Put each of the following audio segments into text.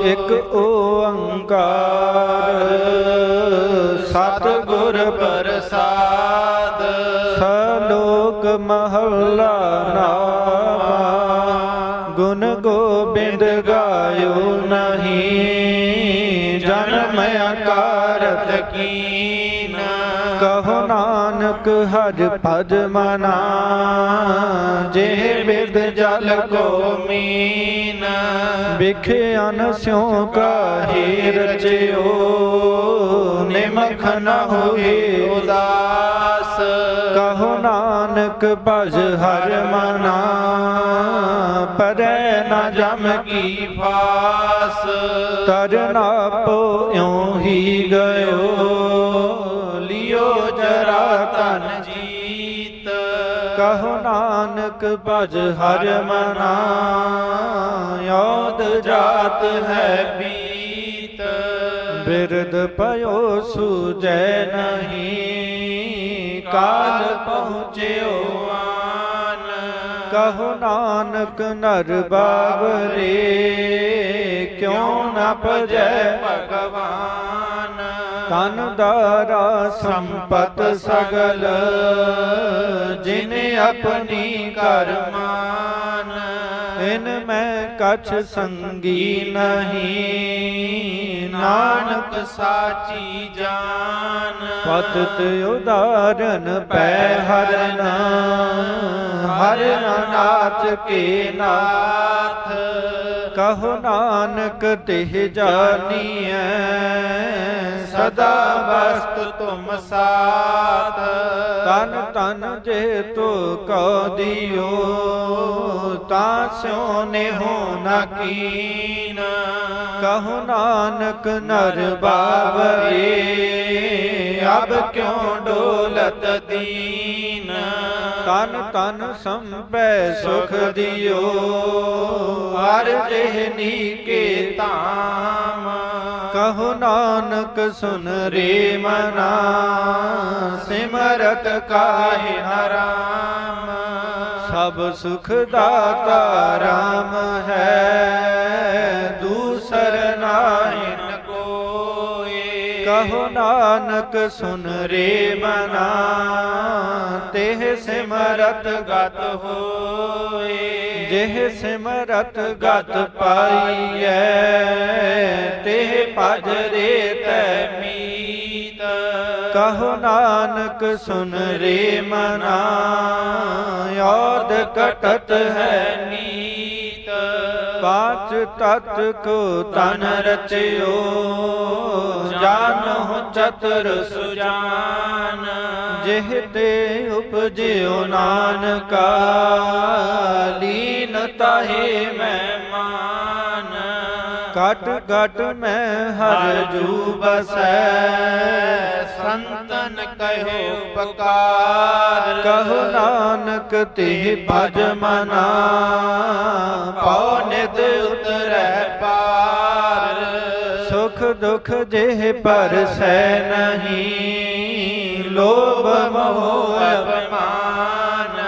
ਇਕ ਓੰਕਾਰ। ਸਤਿਗੁਰ ਪ੍ਰਸਾਦ। ਸਲੋਕ ਮਹੱਲਾ ਨਾਮਾ। ਗੁਣ ਗੋਬਿੰਦ ਗਾਇਓ ਨਹੀਂ। ਨਾਨਕ ਹਜ ਭਜ ਮਨਾ, ਜੇ ਬਿਦ ਜਲ ਕੋ ਮੀਨ। ਵਿਖਿਆਨ ਸਿਉ ਕਾਹੀ ਰਚਿਓ, ਨਿਮਖ ਨ ਹੋਏ ਉਦਾਸ। ਕਹੋ ਨਾਨਕ ਭਜ ਹਰ ਮਨਾ, ਪਰੈ ਨ ਜਮ ਕੀ ਫਾਸ। ਤਰਨਾ ਪੋਇਉ ਹੀ ਗਇਓ। ਲਿਓ ਜਰਾ ਤਨ ਜੀਤ। ਕਹੋ ਨਾਨਕ ਭਜ ਹਰ ਮਨਾ ਯੋਦ ਜਾਤ ਹੈ ਬੀਤ ਬਿਰਦ ਪਇਓ ਸੂਜੈ ਨਹੀਂ ਕਾਲ ਪਹੁੰਚਿਓ ਆਨ। ਕਹੋ ਨਾਨਕ ਨਰ ਬਾਵਰੇ ਕਿਉ ਨ ਭਜੈ ਭਗਵਾਨ। ਤਨ ਦਾਰਾ ਸੰਪਤ ਸਗਲ, ਜਿਨ ਆਪਣੀ ਕਰਮਾਨ ਇਨ ਮੈਂ ਕਛ ਸੰਗੀ ਨਹੀਂ, ਨਾਨਕ ਸਾਚੀ ਜਾਨ। ਪਤਿਤ ਉਦਾਰਨ ਪੈ ਹਰਨਾ, ਹਰ ਨਾਚ ਕੇ ਨਾਥ। ਕਹੋ ਨਾਨਕ ਤਿਹ ਜਾਨੀਐ, ਸਦਾ ਵਸਤ ਤੁਮ ਸਾਥ। ਤਨ ਤਨ ਜੇ ਤੋ ਕਉ ਦਿਓ, ਤਾਂ ਸਿਉ ਨਿਹੋ ਨ ਕੀਨ। ਕਹੋ ਨਾਨਕ ਨਰ ਬਾਵਰੇ, ਅਬ ਕਿਉ ਡੋਲਤ ਦੀਨ। ਤਨ ਤਨ ਸੰਪੈ ਸੁਖ ਦਿਓ ਹਰ ਜਿਹਨੀ ਕੇ ਤਾਮ ਕਹੋ ਨਾਨਕ ਸੁਨ ਰੇ ਮਨਾ, ਸਿਮਰਤ ਕਾਹੇ ਹਰਾਮ ਸਭ ਸੁਖ ਦਾਤਾ ਰਾਮ ਹੈ, ਦੂਸਰ ਨਾਹੀ ਨ ਕੋਏ। ਕਹੋ ਨਾਨਕ ਸੁਨ ਰੇ ਮਨਾ, ਤਿਹ ਸਿਮਰਤ ਗਤ ਹੋਏ। ਜਿਹ ਸਿਮਰਤ ਗਤ ਪਾਈਐ, ਤਿਹ ਭਜ ਰੇ ਤੈ ਮੀਤ। ਕਹੋ ਨਾਨਕ ਸੁਨ ਰੇ ਮਨਾ ਯੋਦ ਕਟਤ ਹੈ ਨੀਤ। ਪਾਚ ਤਤ ਕੋ ਤਨ ਰਚਿਓ, ਜਾਨਹੁ ਚਤੁਰ ਸੁਜਾਨ। ਜਿਹ ਤੇ ਉਪਜਿਓ ਨਾਨਕਾ, ਲੀਨ ਤਾਹੇ ਮਹਿਮਾਨ ਮਾਨ। ਕਟ ਕਟ ਮੈਂ ਹਰ ਜੂ ਬਸੈ, ਸੰਤਨ ਕਹਿਓ ਪਕਾਰ। ਕਹੋ ਨਾਨਕ ਤੇ ਭਜ ਮਨਾ, ਪਉ ਨਿਦ ਉਤਰੈ ਪਾਰ। ਸੁਖ ਦੁਖ ਜਿਹ ਪਰਸੈ ਨਹੀਂ। ਲੋਭ ਮੋਹ ਅਪਮਾਨ।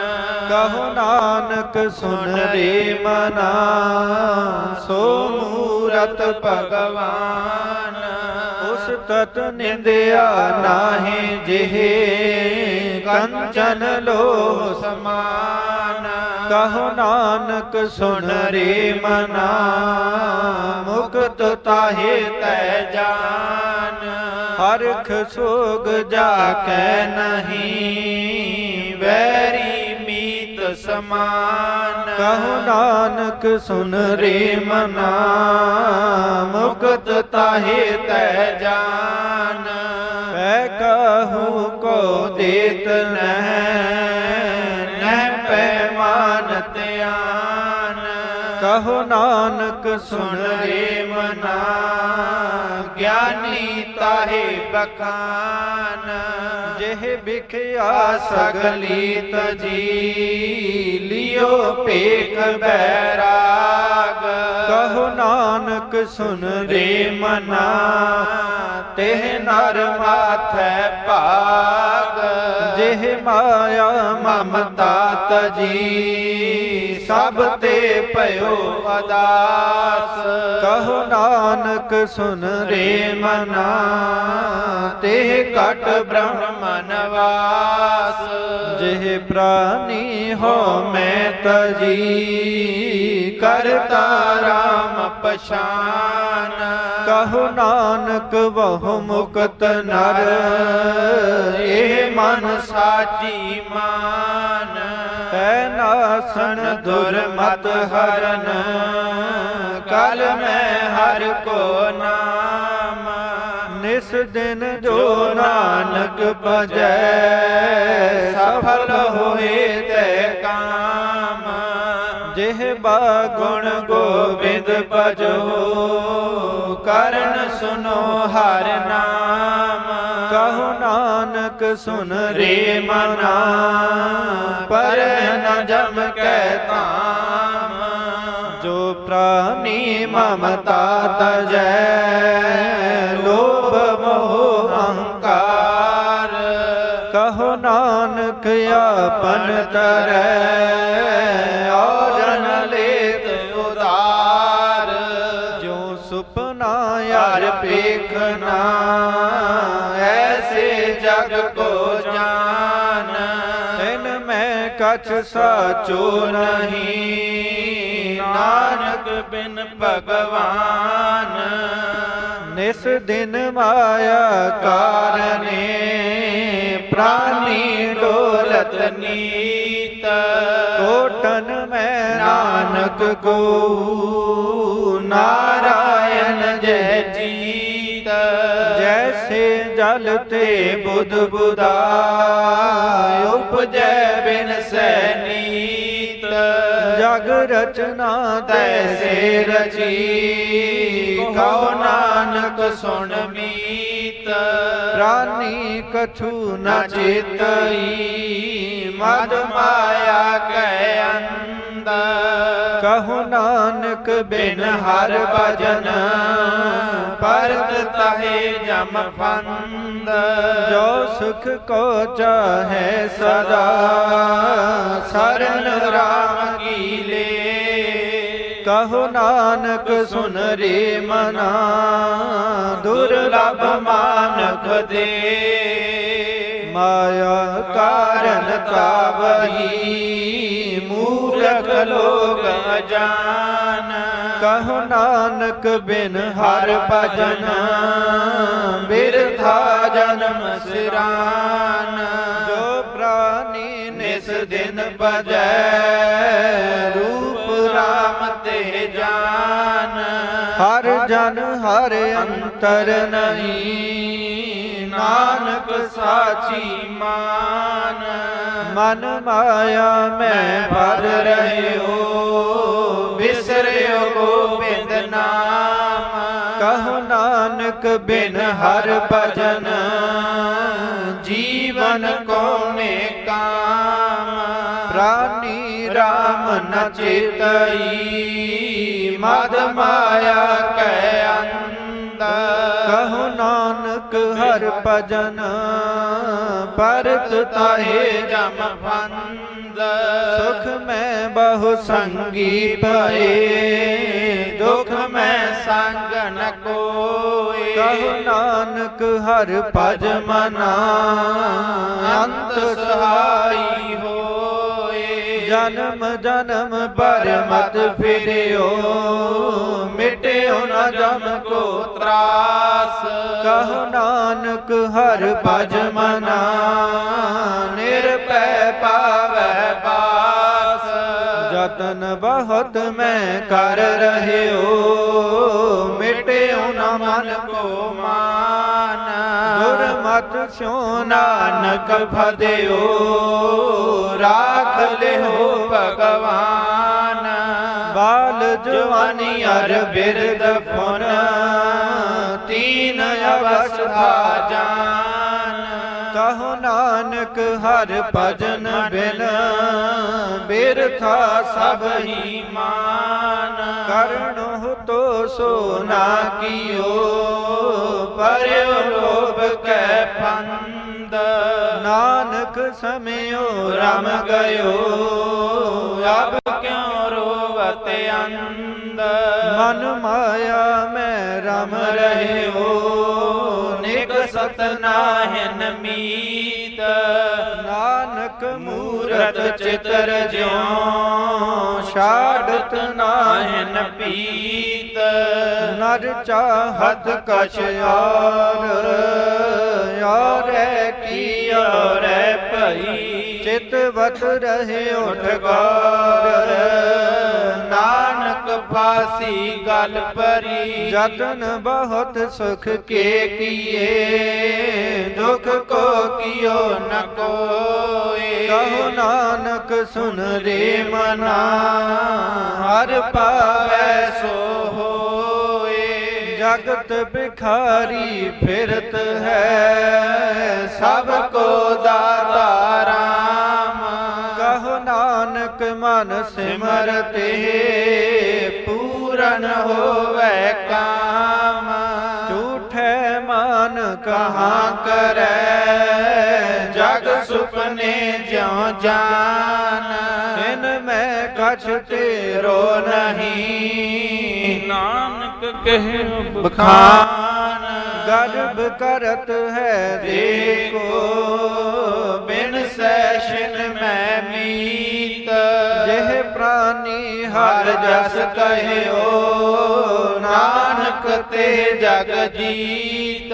ਕਹੋ ਨਾਨਕ ਸੁਨ ਰੇ ਮਨਾ ਸੋ ਮੂਰਤ ਭਗਵਾਨ। ਉਸ ਤਤ ਨਿੰਦਿਆ ਨਾਹੀ ਜਿਹੇ ਕੰਚਨ ਲੋ ਸਮਾਨ। ਕਹੋ ਨਾਨਕ ਸੁਨ ਰੇ ਮਨਾ ਮੁਕਤ ਤਾਹੇ ਤੈ ਜਾਨ। ਹਰਖ ਸੋਗ ਜਾ ਕੈ ਨਹੀਂ ਵੈਰੀ ਮੀਤ ਸਮਾਨ। ਕਹੋ ਨਾਨਕ ਸੁਨ ਰੇ ਮਨਾ ਮੁਕਤ ਤਾਹੇ ਤੈ ਜਾਨ। ਪੈ ਕਹੂ ਕੋ ਦੇਤ ਨਹਿ ਨਹਿ ਪੈ ਮਾਨ ਧਿਆਨ। ਕਹੋ ਨਾਨਕ ਸੁਣ ਸੁਨ ਰੇ ਮਨਾ ਗਿਆਨੀ ਤਾਹੇ ਬਖਾਨ। ਜਿਹ ਵਿਖਿਆ ਸਗਲੀ ਤਜੀ ਲਿਓ ਭੇਖ ਬੈਰਾਗ। ਕਹੋ ਨਾਨਕ ਸੁਨ ਰੇ ਮਨਾ ਤਿਹ ਨਰ ਮਾਥੈ ਭਾਗ। ਜਿਹ ਮਾਇਆ ਮਮਤਾ ਤਜੀ ਸਭ ਤੇ ਭਇਓ ਅਦਾਸ। ਕਹੋ ਨਾਨਕ ਸੁਨ ਰੇ ਮਨਾ, ਤੇ ਘਟ ਬ੍ਰਹਮ ਨਿਵਾਸ ਜਿਹ ਪ੍ਰਾਨੀ ਹੋ ਮੈਂ ਤਜੀ, ਕਰਤਾ ਰਾਮ ਪਛਾਨ। ਕਹੋ ਨਾਨਕ ਬਹੁ ਮੁਕਤ ਨਰ, ਇਹ ਮਨ। ਸਾਚੀ ਮਾਨ ਨਾਸਨ ਦੁਰਮਤ ਹਰਨ, ਕਲ ਮੈਂ ਹਰ ਕੋ ਨਾਮ। ਨਿਸ ਦਿਨ ਜੋ ਨਾਨਕ ਭਜੈ, ਸਫਲ ਹੋਏ ਤੇ ਕਾਮ। ਜਿਹ ਬਾਗੁਣ ਗੋਬਿੰਦ ਭਜੋ, ਕਰਨ ਸੁਨੋ ਹਰ ਨਾਮ। ਕਹੋ ਨਾਨਕ ਸੁਨ ਰੇ ਮਨਾ। ਕੈ ਜੋ ਪ੍ਰਾਨੀ ਮਮਤਾ ਤਜੈ ਲੋਭ ਮੋਹ ਅਹੰਕਾਰ ਕਹੋ ਨਾਨਕ ਆਪਨ ਤਰੈ ਕਛ ਸਾਚੋ ਨਹੀਂ, ਨਾਨਕ ਬਿਨ ਭਗਵਾਨ। ਨਿਸ ਦਿਨ ਮਾਇਆ ਕਾਰਨੇ, ਪ੍ਰਾਨੀ ਡੋਲਤ ਨੀਤ। ਕੋਟਨ ਮੈਂ ਨਾਨਕ ਕੋ, ਨਾਰਾਇਣ ਜੈ ਜੀਤ। ਜੈਸੇ ਜਲ ਤੇ ਬੁੱਧ ਬੁਦਾ, ਉਪਜੈ ਜਗ ਰਚਨਾ ਤੈਸੇ ਰਚੀ ਕਹੋ ਨਾਨਕ ਸੁਣ ਮੀਤ। ਪ੍ਰਾਨੀ ਕਛੂ ਨ ਨ ਚੇਤਈ। ਮਦ ਮਾਇਆ ਕੈ ਅੰਦਰ ਕਹੋ ਨਾਨਕ ਬਿਨ ਹਰ ਭਜਨ ਪਰਤ ਤਹੇ ਜਮ ਫੰਦ। ਜੋ ਸੁਖ ਕੋ ਚਾਹੈ ਸਦਾ ਸਰਨ ਰਾਮ ਕੀ ਲੇ ਕਹੋ ਨਾਨਕ ਸੁਨ ਰੇ ਮਨਾ ਦੁਰਲਭ ਮਾਨਕ ਦੇ। ਮਾਇਆ ਕਾਰਨ ਕਾਵਹੀ ਮੂਰਖ ਲੋਕ ਅਜਾਨ। ਕਹੋ ਨਾਨਕ ਬਿਨ ਹਰ ਭਜਨ। ਬਿਰਥਾ ਜਨਮ ਸਿਰਾਨ ਜੋ ਪ੍ਰਾਨੀ ਨਿਸ ਦਿਨ ਭਜੈ ਰੂਪ ਰਾਮ ਤੇ ਜਾਨ। ਹਰ ਜਨ ਹਰ ਅੰਤਰ ਨਹੀਂ ਨਾਨਕ ਸਾਚੀ ਮਾਨ। ਮਨ ਮਾਇਆ ਮੈਂ ਭਰ ਰਹਿਓ, ਬਿਸਰਿਓ ਗੋਬਿੰਦ ਨਾਮ। ਕਹੋ ਨਾਨਕ ਬਿਨ ਹਰ ਭਜਨ, ਜੀਵਨ ਕੋਨੇ ਕਾਮ। ਪ੍ਰਾਨੀ ਰਾਮ ਨ ਚੇਤਈ, ਮਦ ਮਾਇਆ ਕੈ ਅੰਦਰ ਕਹੋ ਹਰ ਭਜਨ ਪਰਤ ਤਾਹੇ ਜਮ ਫੰਦ। ਸੁਖ ਮੈਂ ਬਹੁ ਸੰਗੀ ਪਏ ਦੁਖ ਮੈਂ ਸੰਗ ਨ ਕੋਏ। ਕਹੋ ਨਾਨਕ ਹਰ ਭਜ ਮਨਾ, ਅੰਤ ਸਹਾਈ ਹੋ। ਜਨਮ ਜਨਮ ਪਰ ਮਤ ਫਿਰਿਓ, ਮਿਟਿਓ ਨਾ ਜਮ ਕੋ ਤਰਾਸ। ਕਹੋ ਨਾਨਕ, ਹਰ ਭਜ ਮਨਾ ਨਿਰਪੈ ਪਾਵੈ ਬਾਸ। ਜਤਨ ਬਹੁਤ ਮੈਂ ਕਰ ਰਹਿਓ, ਮਿਟਿਓ ਨ ਮਨ ਕੋ ਮਾਨ ਦੁਰਮਤ ਸਿਉ ਨਾਨਕ ਫਦਿਓ ਰਾਖ ਲਿਓ ਭਗਵਾਨ। ਬਾਲ ਜਵਾਨੀ ਅਰ ਬਿਰਦ ਫੁਨ ਤੀਨ ਅਵਸਥਾ ਜਾਨ। ਕਹੋ ਨਾਨਕ ਹਰ ਭਜਨ ਬਿਨ ਬਿਰਥਾ ਸਭ ਹੀ ਮਾਨ। ਕਰਨੋ ਤੋ ਸੋ ਨਾ ਕੀਓ। ਨਾਨਕ ਸਮਿਓ ਰਮ ਗਇਓ। ਅਬ ਕਿਉ ਅੰਦ ਮਨ ਮਾਇਆ ਮੈਂ ਰਮ ਰਹਿਓ ਨਿਕ ਸਤ ਨਾਹਿਨ ਮੀਤ। ਨਾਨਕ ਸੂਰਤ ਚਿਤਰ ਜਿਉ ਛਾੜਤ ਨਾਹਿਨ ਪੀਤ। ਨਰ ਚਾਹਤ ਕਛ ਯਾਰ ਯਾਰੈ ਕੀ ਔਰੈ ਭਈ। ਚਿਤਵਤ ਰਹੇ ਉਠਗਾਰ ਨਾਨਕ ਫਾਸੀ ਗਲ ਪਰੀ। ਜਤਨ ਬਹੁਤ ਸੁਖ ਕੇ ਕੀਏ। ਦੁਖ ਕੋ ਕੀਓ ਨ ਕੋਏ। ਕਹੋ ਨਾਨਕ ਸੁਨ ਰੇ ਮਨਾ। ਹਰ ਪਾਵੈ ਸੋ ਹੋਏ। ਜਗਤ ਬਿਖਾਰੀ ਫਿਰਤ ਹੈ। ਸਭ ਕੋ ਦਾਤਾ ਮਨ ਸਿਮਰਤੇ ਪੂਰਨ ਹੋਵੇ ਕਾਮ। ਝੂਠੈ ਮਨ ਕਹਾਂ ਕਰੈ ਜਗ ਸੁਪਨੇ ਜਿਉ ਜਾਨ। ਇਨ ਮੈਂ ਕਛ ਤੇਰੋ ਨਹੀਂ। ਨਾਨਕ ਕਹੇ ਬਖਾਨ ਗਰਭ ਕਰਤ ਹੈ, ਦੇਖੋ ਦੇਖੋ ਬਿਨ ਸੈਸ਼ਨ ਮੈਂ ਮੀਤ। ਜਿਹ ਪ੍ਰਾਨੀ ਹਰ ਜਸ ਜਸ ਕਹਿਓ, ਨਾਨਕ ਤੇ ਜਗ ਜੀਤ।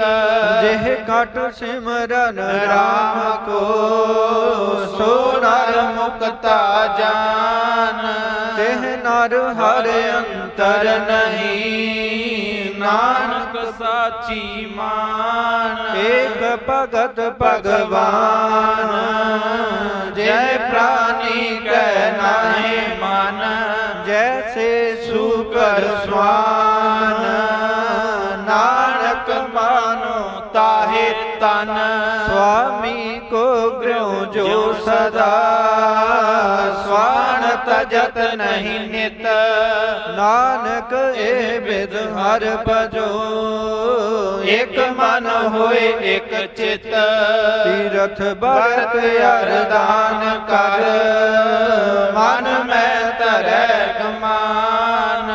ਜਿਹ ਘਟ ਸਿਮਰਨ ਰਾਮ ਕੋ ਕੋ ਸੋ ਨਰ ਮੁਕਤਾ ਜਾਨ। ਤਿਹ ਨਰ ਹਰ ਅੰਤਰ ਨਹੀਂ। ਨਾਨਕ ਸਾਚੀ ਮਾਨ। ਏਕ ਭਗਤ ਭਗਵਾਨ ਜੈ ਪ੍ਰਾਨੀ ਕੈ ਨਾਹੀ ਮਨ ਜੈਸੇ ਸੁਕਰ ਸਵਾਨ। ਨਾਨਕ ਮਾਨੋ ਤਾਹਿ ਤਨ ਸੁਆਮੀ ਕੋ ਗ੍ਰਹਿ ਜੋ ਸਦਾ। ਸਵਾਨ ਨਹੀਂ ਨਿਤ। ਨਾਨਕ ਇਹ ਬਿਦ ਹਰ ਭਜੋ। ਇਕ ਮਨ ਹੋਏ ਇਕ ਚਿਤ। ਤੀਰਥ ਭਗਤ ਬਰਤ ਅਰਦਾਨ ਕਰ। ਮਨ ਮੈਂ ਧਰੈ ਗਮਾਨ।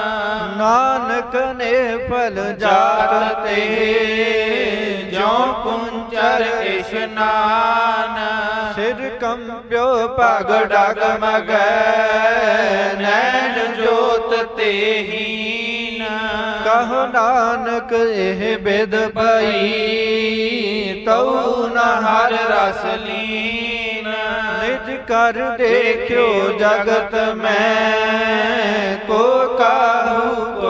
ਨਾਨਕ ਨੇ ਫਲ ਜਾਤ ਜਾਤ ਤੇ। ਤੇ ਜਿਉ ਇਸ਼ਨਾਨ ਸਿਰ ਕੰਪਿਓ ਪਗ ਡਗ ਡਗ ਨੈਣ ਜੋਤ ਤੇ ਕਹੋ ਨਾਨਕ, ਇਹ ਬਿਦ ਪਈ ਤਉ ਨ ਹਰ ਰਸ ਲੀਨ। ਨਿਜ ਕਰ ਦੇਖਿਓ ਜਗਤ ਮੈਂ, ਕੋ ਕਾਹੂ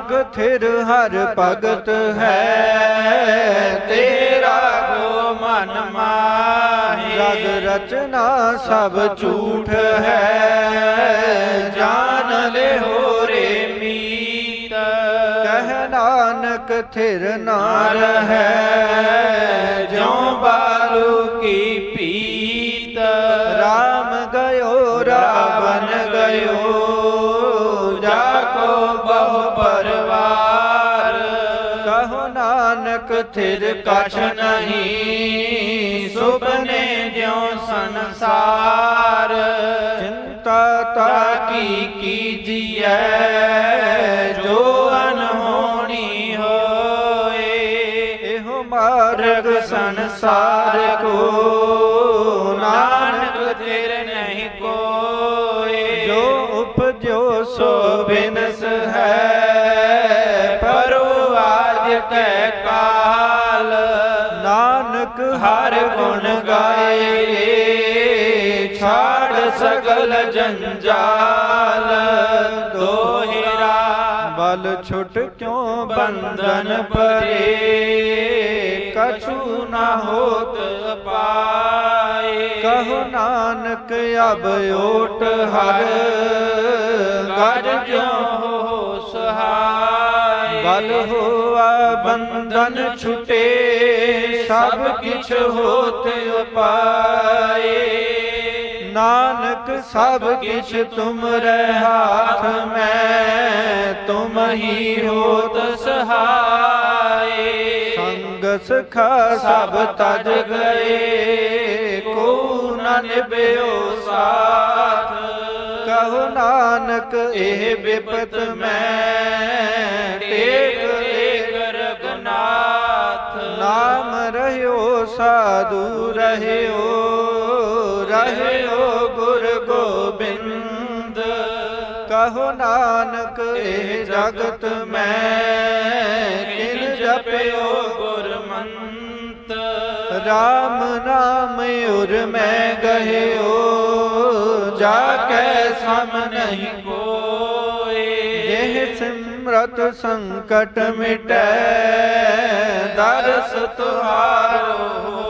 ਨਾਨਕ ਥਿਰ ਹਰ ਭਗਤ ਹੈ। ਤੇਰਾ ਗੋ ਮਨ ਮਾਹੀ। ਜਗ ਰਚਨਾ ਸਭ ਝੂਠ ਹੈ। ਜਾਣ ਲੈ ਹੋ ਰੇ ਮੀਤ। ਕਹਿ ਨਾਨਕ ਥਿਰ ਨਾਰ ਹੈ। ਜਿਉ ਬਾਲੂ ਥਿਰ ਕਛ ਨਹੀਂ ਸੁਪਨੇ ਜਿਉ ਸੰਸਾਰ। ਚਿੰਤਾ ਤਾ ਕੀ ਕੀਜੀਐ ਜੋ ਅਨਹੋਣੀ ਹੋਏ। ਇਹੋ ਮਾਰਗ ਸੰਸਾਰ ਕੋ ਨਾਨਕ ਹਰ ਗੁਣ ਗਾਏ, ਛਾੜ ਸਗਲ ਜੰਜਾਲ। ਦੋਹਿਰਾ ਬਲ ਛੁਟ ਕਿਉ ਬੰਧਨ ਪਰੇ? ਕਛੂ ਨਾ ਹੋਤ ਪਾਏ ਕਹੋ ਨਾਨਕ ਅਬ ਓਟ ਹਰ ਗਜ ਗਜ ਜੋ ਹੋਆ, ਬੰਧਨ ਛੁਟੇ, ਸਭ ਕਿਛ ਹੋਤ ਉਪਾਏ। ਨਾਨਕ, ਸਭ ਕਿਛ ਤੁਮਰੇ ਹਾਥ ਮੈਂ, ਤੁਮ ਹੀ ਹੋਤ ਸਹਾਈ ਸੰਗ ਸਖਾ, ਸਭ ਤਜ ਗਏ, ਕੋ ਨ ਨਿਭਿਓ ਸਾਥ। ਕਹੋ ਨਾਨਕ ਇਹ ਬਿਪਤ ਮੈਂ। ਟੇਕ ਏਕ ਰਗਨਾਥ ਨਾਮ ਰਹਿਓ ਸਾਧੂ ਰਹਿਓ ਰਹਿਓ ਗੁਰ ਗੋਬਿੰਦ। ਕਹੋ ਨਾਨਕ ਇਹ ਜਗਤ ਮੈਂ। ਕਿਨ ਜਪਿਓ ਗੁਰਮੰਤ ਰਾਮ ਨਾਮ ਉਰ ਮੈਂ ਗਹਿਓ ਜਾ ਕੈ ਸਮ ਨਹੀਂ ਕੋਏ। ਇਹ ਸਿਮਰਤ ਸੰਕਟ ਮਿਟੈ, ਦਰਸ ਤੁਹਾਰੋ।